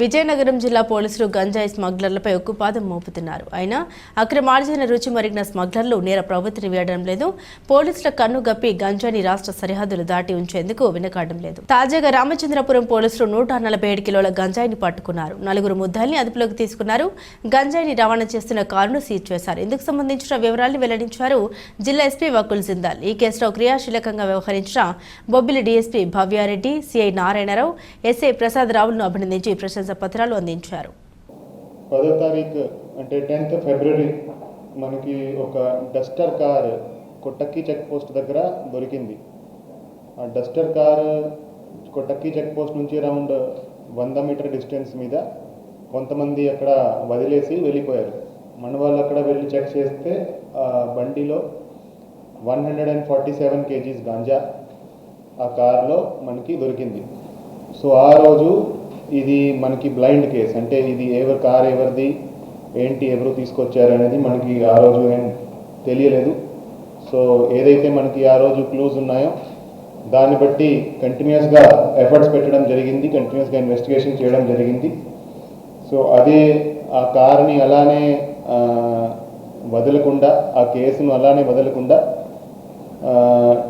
విజయనగరం జిల్లా పోలీసులు గంజాయి స్మగ్లర్లపై ఉక్కుపాదం మోపుతున్నారు. అయినా అక్రమార్జన రుచి మరిగిన స్మగ్లర్లు నేర ప్రవృత్తిని వేయడం లేదు. పోలీసుల కన్ను గప్పి గంజాయిని రాష్ట్ర సరిహద్దులు దాటి ఉంచేందుకు వెనకాడడం లేదు. తాజాగా రామచంద్రపురం పోలీసులు నూట నలభై ఏడు కిలోల గంజాయిని పట్టుకున్నారు. నలుగురు ముద్దాల్ని అదుపులోకి తీసుకున్నారు. గంజాయిని రవాణా చేస్తున్న కారును సీజ్ చేశారు. ఇందుకు సంబంధించిన వివరాలను వెల్లడించారు జిల్లా ఎస్పీ వకుల్ జిందాల్. ఈ కేసులో క్రియాశీలకంగా వ్యవహరించిన Bobbili DSP Bhavya Reddy CI Narayana Rao SI Prasad రావులను అభినందించి ప్రశంసా పత్రాలు అందించారు. పదో తారీఖు అంటే టెన్త్ ఫిబ్రవరి మనకి ఒక Duster car Kottakki check post దగ్గర దొరికింది. ఆ Duster car Kottakki check post నుంచి అరౌండ్ వంద మీటర్ డిస్టెన్స్ మీద కొంతమంది అక్కడ వదిలేసి వెళ్ళిపోయారు. మన వాళ్ళు అక్కడ వెళ్ళి చెక్ చేస్తే ఆ బండిలో one hundred and forty seven kgs ganja ఆ కార్లో మనకి దొరికింది. సో ఆ రోజు ఇది మనకి బ్లైండ్ కేస్ అంటే ఇది ఎవరి కార్ ఎవరిది ఏంటి ఎవరు తీసుకొచ్చారు అనేది మనకి ఆ రోజు ఏం తెలియలేదు. సో ఏదైతే మనకి ఆ రోజు క్లూజ్ ఉన్నాయో దాన్ని బట్టి కంటిన్యూస్గా ఎఫర్ట్స్ పెట్టడం జరిగింది కంటిన్యూస్గా ఇన్వెస్టిగేషన్ చేయడం జరిగింది. సో అదే ఆ కార్ని అలానే వదలకుండా ఆ కేసును అలానే వదలకుండా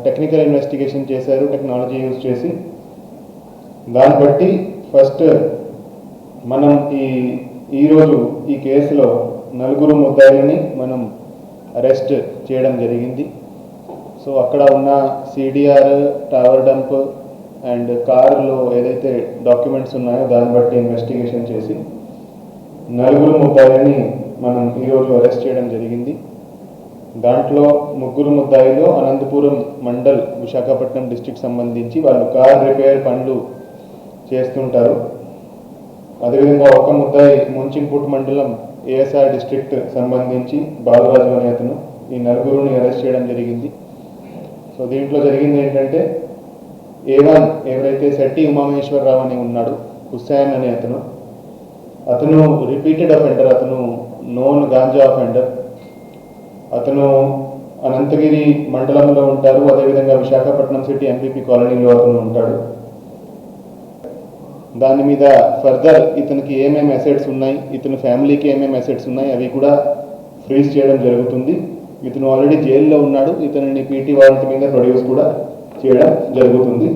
టెక్నికల్ ఇన్వెస్టిగేషన్ చేశారు టెక్నాలజీ యూజ్ చేసి. దాన్ని బట్టి ఫస్ట్ మనం ఈ ఈరోజు ఈ కేసులో నలుగురు ముద్దాయిలని మనం అరెస్ట్ చేయడం జరిగింది. సో అక్కడ ఉన్న సిడిఆర్ టవర్ డంప్ అండ్ కారులో ఏదైతే డాక్యుమెంట్స్ ఉన్నాయో దాన్ని బట్టి ఇన్వెస్టిగేషన్ చేసి నలుగురు ముద్దాయిలని మనం ఈరోజు అరెస్ట్ చేయడం జరిగింది. దాంట్లో ముగ్గురు ముద్దాయిలో అనంతపురం మండల్ విశాఖపట్నం డిస్టిక్ సంబంధించి వాళ్ళు కార్ రిపేర్ పనులు చేస్తుంటారు. అదేవిధంగా ఒక ముద్దాయి ముంచింపుట్ మండలం ఏఎస్ఆర్ డిస్ట్రిక్ట్ సంబంధించి బాలరాజు అనే అతను ఈ నలుగురుని అరెస్ట్ చేయడం జరిగింది. సో దీంట్లో జరిగింది ఏంటంటే ఏ ఎవరైతే శెట్టి ఉమామేశ్వరరావు అని ఉన్నాడు హుస్సేన్ అనే అతను అతను రిపీటెడ్ అఫెండర్ అతను నోన్ గాంజా అఫెండర్ అతను అనంతగిరి మండలంలో ఉంటారు. అదేవిధంగా విశాఖపట్నం సిటీ ఎంపీపీ కాలనీలో అతను ఉంటాడు. దాని మీద ఫర్దర్ ఇతనికి ఏమేమి అసెట్స్ ఉన్నాయి ఇతని ఫ్యామిలీకి ఏమేమి అసెట్స్ ఉన్నాయి అవి కూడా ఫ్రీజ్ చేయడం జరుగుతుంది. ఇతను ఆల్రెడీ జైల్లో ఉన్నాడు ఇతనిని పీటీ వారెంట్ మీద ప్రొడ్యూస్ కూడా చేయడం జరుగుతుంది.